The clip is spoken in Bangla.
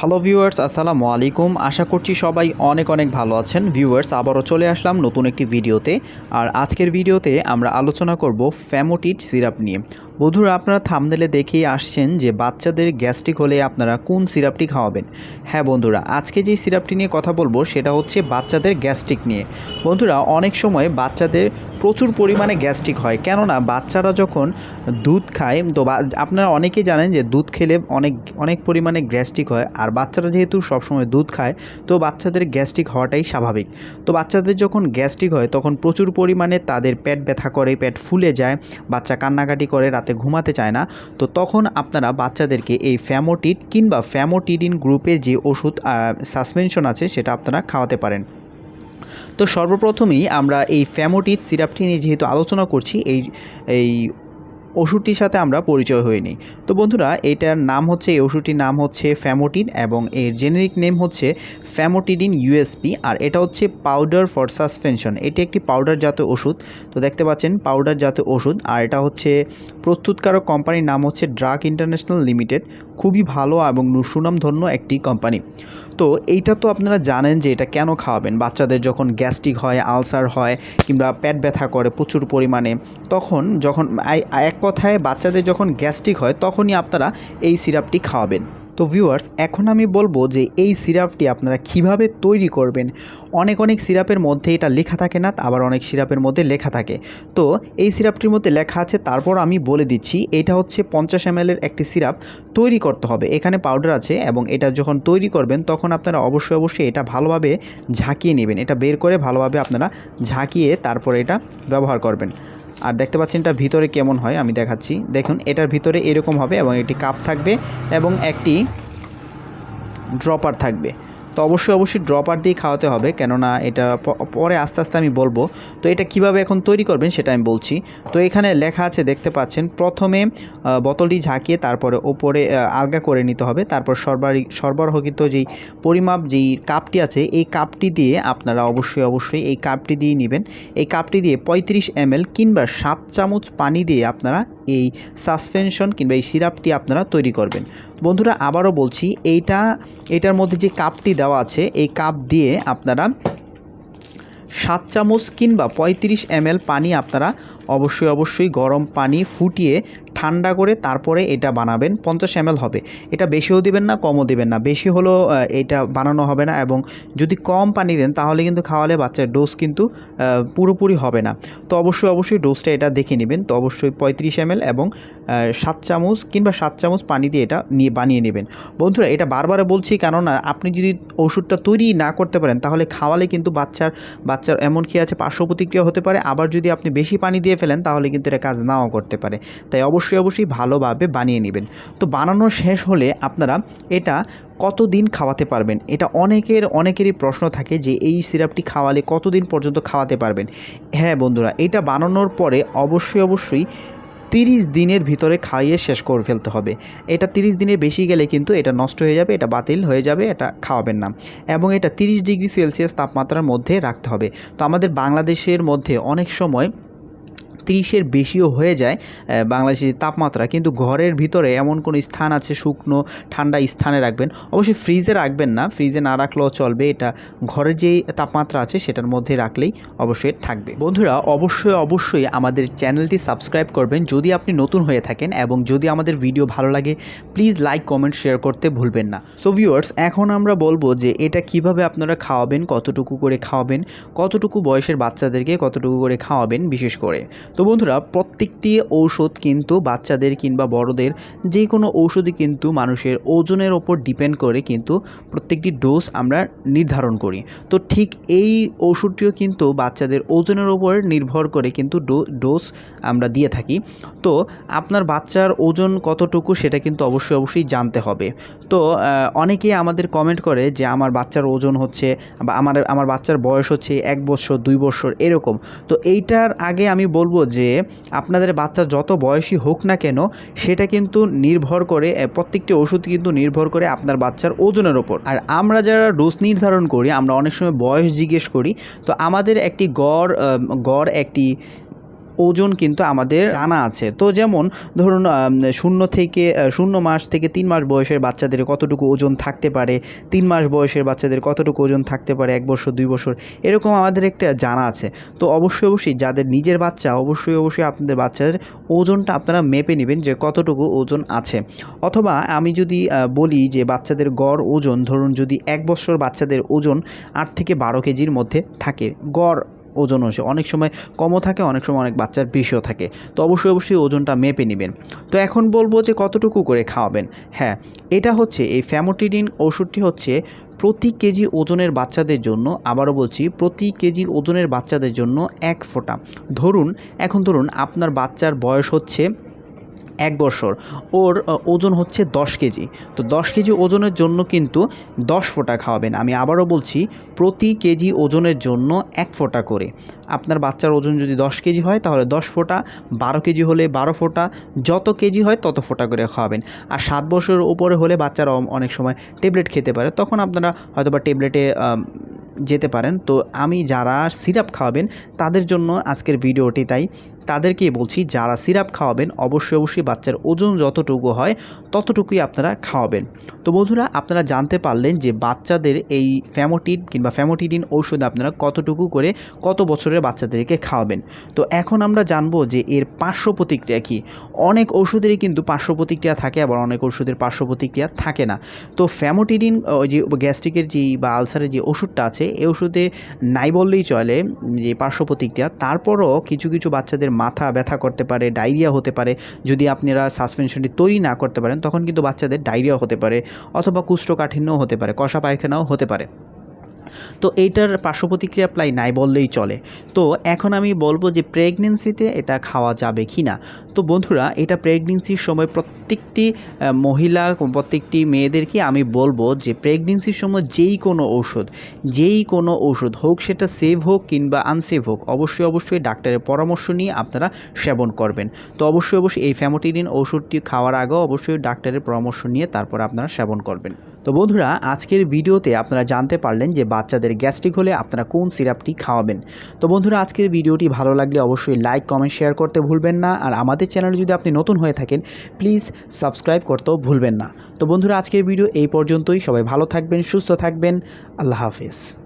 হ্যালো ভিউয়ার্স আসসালামু আলাইকুম। আশা করছি সবাই অনেক অনেক ভালো আছেন। ভিউয়ার্স আবারও চলে আসলাম নতুন একটি ভিডিওতে। আর আজকের ভিডিওতে আমরা আলোচনা করব ফ্যামোটিট সিরাপ নিয়ে। বন্ধুরা, আপনারা থামনেলে দেখেই আসছেন যে বাচ্চাদের গ্যাস্ট্রিক হলে আপনারা কোন সিরাপটি খাওয়াবেন। হ্যাঁ বন্ধুরা, আজকে যে সিরাপটি নিয়ে কথা বলব সেটা হচ্ছে বাচ্চাদের গ্যাস্ট্রিক নিয়ে। বন্ধুরা, অনেক সময় বাচ্চাদের প্রচুর পরিমাণে গ্যাস্ট্রিক হয়। কেননা বাচ্চারা যখন দুধ খায়, তো আপনারা অনেকেই জানেন যে দুধ খেলে অনেক অনেক পরিমাণে গ্যাস্ট্রিক হয়। আর বাচ্চারা যেহেতু সবসময় দুধ খায়, তো বাচ্চাদের গ্যাস্ট্রিক হওয়াটাই স্বাভাবিক। তো বাচ্চাদের যখন গ্যাস্ট্রিক হয়, তখন প্রচুর পরিমাণে তাদের পেট ব্যথা করে, পেট ফুলে যায়, বাচ্চা কান্নাকাটি করে, রাতে ঘুমাতে চায় না। তো তখন আপনারা বাচ্চাদেরকে এই ফ্যামোটিড কিংবা ফ্যামোটিডিন গ্রুপের যে ওষুধ সাসপেনশন আছে, সেটা আপনারা খাওয়াতে পারেন। তো সর্বপ্রথমেই আমরা এই ফ্যামোটিড সিরাপটি নিয়ে যেহেতু আলোচনা করছি, এই এই ওষুধটির সাথে আমরা পরিচয় হয়ে নিই। তো বন্ধুরা, এটার নাম হচ্ছে, এই ওষুধটির নাম হচ্ছে ফ্যামোটিন এবং এর জেনেরিক নেম হচ্ছে ফ্যামোটিডিন ইউএসপি আর এটা হচ্ছে পাউডার ফর সাসপেনশন। এটি একটি পাউডার জাতীয় ওষুধ। তো দেখতে পাচ্ছেন পাউডার জাতীয় ওষুধ আর এটা হচ্ছে প্রস্তুতকারক কোম্পানির নাম হচ্ছে ড্রাগ ইন্টারন্যাশনাল লিমিটেড, খুবই ভালো এবং সুনামধন্য একটি কোম্পানি। তো এইটা তো আপনারা জানেন যে এটা কেন খাওয়াবেন? বাচ্চাদের যখন গ্যাস্ট্রিক হয়, আলসার হয় কিংবা পেট ব্যথা করে প্রচুর পরিমাণে, তখন যখন এক কথায় বাচ্চাদের যখন গ্যাস্ট্রিক হয়, তখনই আপনারা এই সিরাপটি খাওয়াবেন। তো ভিউয়ার্স এখন আমি বলব যে এই সিরাপটি আপনারা কীভাবে তৈরি করবেন। অনেক অনেক সিরাপের মধ্যে এটা লেখা থাকে না, আবার অনেক সিরাপের মধ্যে লেখা থাকে। তো এই সিরাপটির মধ্যে লেখা আছে, তারপর আমি বলে দিচ্ছি, এটা হচ্ছে পঞ্চাশ এম একটি সিরাপ তৈরি করতে হবে। এখানে পাউডার আছে এবং এটা যখন তৈরি করবেন, তখন আপনারা অবশ্যই অবশ্যই এটা ভালোভাবে ঝাঁকিয়ে নেবেন। এটা বের করে ভালোভাবে আপনারা ঝাঁকিয়ে তারপর এটা ব্যবহার করবেন। আর দেখতে পাচ্ছেন এটা ভিতরে কেমন হয়, আমি দেখাচ্ছি। দেখুন, এটার ভিতরে এরকম হবে এবং একটি কাপ থাকবে এবং একটি ড্রপার থাকবে। তো অবশ্যই অবশ্যই ড্রপার দিয়ে খাওয়াতে হবে। কেননা এটা পরে আস্তে আস্তে আমি বলব। তো এটা কীভাবে এখন তৈরি করবেন সেটা আমি বলছি। তো এখানে লেখা আছে, দেখতে পাচ্ছেন, প্রথমে বোতলটি ঝাঁকিয়ে তারপরে ওপরে আলগা করে নিতে হবে। তারপর সরবরাহ সরবরাহকৃত যেই পরিমাপ, যেই কাপটি আছে, এই কাপটি দিয়ে আপনারা অবশ্যই অবশ্যই এই কাপটি দিয়ে নেবেন। এই কাপটি দিয়ে পঁয়ত্রিশ এম কিংবা সাত চামচ পানি দিয়ে আপনারা এই সাসপেনশন কিংবা এই সিরাপটি আপনারা তৈরি করবেন। বন্ধুরা, আবারও বলছি, এইটা, এটার মধ্যে যে কাপটি দেওয়া আছে, এই কাপ দিয়ে আপনারা সাত চামচ কিংবা পঁয়ত্রিশ এম পানি আপনারা অবশ্যই অবশ্যই গরম পানি ফুটিয়ে ঠান্ডা করে তারপরে এটা বানাবেন পঞ্চাশ এম হবে। এটা বেশিও দিবেন না কমও দিবেন না। বেশি আহ, এটা বানানো হবে না এবং যদি কম পানি দেন তাহলে কিন্তু খাওয়ালে বাচ্চার ডোজ কিন্তু পুরোপুরি হবে না। তো অবশ্যই অবশ্যই ডোজটা এটা দেখে নেবেন। তো অবশ্যই পঁয়ত্রিশ এম এবং সাত চামচ কিংবা সাত চামচ পানি দিয়ে এটা নিয়ে বানিয়ে নেবেন। বন্ধুরা এটা বারবার বলছি কেননা আপনি যদি ওষুধটা তৈরি না করতে পারেন তাহলে খাওয়ালে কিন্তু বাচ্চার বাচ্চার এমন কি আছে পার্শ্ব প্রতিক্রিয়া হতে পারে। আবার যদি আপনি বেশি পানি দিয়ে ফেলেন তাহলে কিন্তু এটা কাজ নাও করতে পারে। তাই অবশ্যই অবশ্যই অবশ্যই ভালোভাবে বানিয়ে নেবেন। তো বানানো শেষ হলে আপনারা এটা কতদিন খাওয়াতে পারবেন? এটা অনেকের, অনেকেরই প্রশ্ন থাকে যে এই সিরাপটি খাওয়ালে কতদিন পর্যন্ত খাওয়াতে পারবেন? হ্যাঁ বন্ধুরা, এটা বানানোর পরে অবশ্যই অবশ্যই তিরিশ দিনের ভিতরে খাইয়ে শেষ করে ফেলতে হবে। এটা তিরিশ দিনের বেশি গেলে কিন্তু এটা নষ্ট হয়ে যাবে, এটা বাতিল হয়ে যাবে, এটা খাওয়াবেন না। এবং এটা তিরিশ ডিগ্রি সেলসিয়াস তাপমাত্রার মধ্যে রাখতে হবে। তো আমাদের বাংলাদেশের মধ্যে অনেক সময় তিরিশের বেশিও হয়ে যায় বাংলাদেশের তাপমাত্রা। কিন্তু ঘরের ভিতরে এমন কোনো স্থান আছে, শুকনো, ঠান্ডা স্থানে রাখবেন? অবশ্যই ফ্রিজে রাখবেন না। ফ্রিজে না রাখলেও চলবে। এটা ঘরের যেই তাপমাত্রা আছে, সেটার মধ্যে রাখলেই অবশ্যই থাকবে। বন্ধুরা, অবশ্যই অবশ্যই আমাদের চ্যানেলটি সাবস্ক্রাইব করবেন। যদি আপনি নতুন হয়ে থাকেন এবং যদি আমাদের ভিডিও ভালো লাগে, প্লিজ লাইক, কমেন্ট, শেয়ার করতে ভুলবেন না। সো ভিউয়ার্স এখন আমরা বলব যে এটা কীভাবে আপনারা খাওয়াবেন, কতটুকু করে খাওয়াবেন, কতটুকু বয়সের বাচ্চাদেরকে কতটুকু করে খাওয়াবেন, বিশেষ করে। তো বন্ধুরা, প্রত্যেকটি ঔষধ কিন্তু বাচ্চাদের কিংবা বড়দের যে কোনো ঔষধই কিন্তু মানুষের ওজনের ওপর ডিপেন্ড করে কিন্তু প্রত্যেকটি ডোজ আমরা নির্ধারণ করি। তো ঠিক এই ওষুধটিও কিন্তু বাচ্চাদের ওজনের ওপর নির্ভর করে কিন্তু ডোজ আমরা দিয়ে থাকি। তো আপনার বাচ্চার ওজন কতটুকু সেটা কিন্তু অবশ্যই অবশ্যই জানতে হবে। তো অনেকেই আমাদের কমেন্ট করে যে আমার বাচ্চার ওজন হচ্ছে বা আমার আমার বাচ্চার বয়স হচ্ছে এক বছর, দুই বছর এরকম। তো এইটার আগে আমি বলব যে আপনাদের বাচ্চা যত বয়সী হোক না কেন, সেটা কিন্তু নির্ভর করে প্রত্যেকটি ওষুধ কিন্তু নির্ভর করে আপনার বাচ্চার ওজনের ওপর। আর আমরা যারা ডোজ নির্ধারণ করি, আমরা অনেক সময় বয়স জিজ্ঞেস করি, তো আমাদের একটি গড় গড় একটি ওজন কিন্তু আমাদের জানা আছে। তো যেমন ধরুন শূন্য থেকে শূন্য মাস থেকে তিন মাস বয়সের বাচ্চাদের কতটুকু ওজন থাকতে পারে, তিন মাস বয়সের বাচ্চাদের কতটুকু ওজন থাকতে পারে, এক বছর, দুই বছর, এরকম আমাদের একটা জানা আছে। তো অবশ্যই অবশ্যই যাদের নিজের বাচ্চা, অবশ্যই অবশ্যই আপনাদের বাচ্চাদের ওজনটা আপনারা মেপে নেবেন যে কতটুকু ওজন আছে। অথবা আমি যদি বলি যে বাচ্চাদের গড় ওজন, ধরুন যদি এক বছর বাচ্চাদের ওজন আট থেকে বারো কেজির মধ্যে থাকে। গড় ওজন হচ্ছে অনেক সময় কমও থাকে, অনেক সময় অনেক বাচ্চার বেশিও থাকে। তো অবশ্যই অবশ্যই ওজনটা মেপে নেবেন। তো এখন বলব যে কতটুকু করে খাওয়াবেন। হ্যাঁ এটা হচ্ছে, এই ফ্যামোটিডিন ওষুধটি হচ্ছে প্রতি কেজি ওজনের বাচ্চাদের জন্য, আবারও বলছি, প্রতি কেজি ওজনের বাচ্চাদের জন্য এক ফোঁটা। ধরুন, এখন ধরুন আপনার বাচ্চার বয়স হচ্ছে এক বছর। ওর ওজন হচ্ছে দশ কেজি। তো দশ কেজি ওজনের জন্য কিন্তু দশ ফোঁটা খাওয়াবেন। আমি আবারও বলছি, প্রতি কেজি ওজনের জন্য এক ফোঁটা করে। আপনার বাচ্চার ওজন যদি দশ কেজি হয়, তাহলে দশ ফোঁটা, বারো কেজি হলে বারো ফোঁটা, যত কেজি হয় তত ফোঁটা করে খাওয়াবেন। আর সাত বছরের উপরে হলে বাচ্চারা অনেক সময় ট্যাবলেট খেতে পারে, তখন আপনারা হয়তোবা ট্যাবলেটে যেতে পারেন। তো আমি যারা সিরাপ খাওয়াবেন, তাদের জন্য আজকের ভিডিওটি তাই। তাদেরকেই বলছি, যারা সিরাপ খাওয়াবেন, অবশ্যই অবশ্যই বাচ্চার ওজন যতটুকু হয়, ততটুকুই আপনারা খাওয়াবেন। তো বন্ধুরা, আপনারা জানতে পারলেন যে বাচ্চাদের এই ফ্যামোটিড কিংবা ফ্যামোটিডিন ঔষধ আপনারা কতটুকু করে কত বছরের বাচ্চাদেরকে খাওয়াবেন। তো এখন আমরা জানব যে এর পার্শ্ব প্রতিক্রিয়া কী। অনেক ওষুধেরই কিন্তু পার্শ্ব প্রতিক্রিয়া থাকে, আবার অনেক ওষুধের পার্শ্ব প্রতিক্রিয়া থাকে না। তো ফ্যামোটিডিন ওই যে গ্যাস্ট্রিকের যে বা আলসারের যে ওষুধটা আছে, এই ওষুধে নাই বললেই চলে যে পার্শ্ব প্রতিক্রিয়া, তারপরও কিছু কিছু বাচ্চাদের মাথা ব্যথা করতে পারে, ডায়রিয়া হতে পারে। যদি আপনারা সাসপেনশনটি তৈরি না করতে পারেন, তখন কিন্তু বাচ্চাদের ডায়রিয়া হতে পারে অথবা কুষ্ঠকাঠিন্যও হতে পারে, কষা পায়খানাও হতে পারে। তো এইটার পার্শ্ব প্রতিক্রিয়া প্রায় নাই বললেই চলে। তো এখন আমি বলব যে প্রেগনেন্সিতে এটা খাওয়া যাবে কি না। তো বন্ধুরা, এটা প্রেগনেন্সির সময় প্রত্যেকটি মহিলা প্রত্যেকটি মেয়েদেরকে আমি বলব যে প্রেগনেন্সির সময় যেই কোনো ঔষধ, যেই কোনো ঔষধ হোক সেটা সেভ হোক কিংবা আনসেভ হোক, অবশ্যই অবশ্যই ডাক্তারের পরামর্শ নিয়ে আপনারা সেবন করবেন। তো অবশ্যই অবশ্যই এই ফ্যামোটিডিন ওষুধটি খাওয়ার আগেও অবশ্যই ডাক্তারের পরামর্শ নিয়ে তারপর আপনারা সেবন করবেন। তো বন্ধুরা, আজকের ভিডিওতে আপনারা জানতে পারলেন যে বাচ্চাদের গ্যাস্ট্রিক হলে আপনারা কোন সিরাপটি খাওয়াবেন। তো বন্ধুরা, আজকের ভিডিওটি ভালো লাগলে অবশ্যই লাইক, কমেন্ট, শেয়ার করতে ভুলবেন না। আর আমাদের চ্যানেলে যদি আপনি নতুন হয়ে থাকেন, প্লিজ সাবস্ক্রাইব করতেও ভুলবেন না। তো বন্ধুরা, আজকের ভিডিও এই পর্যন্তই। সবাই ভালো থাকবেন, সুস্থ থাকবেন। আল্লাহ হাফিজ।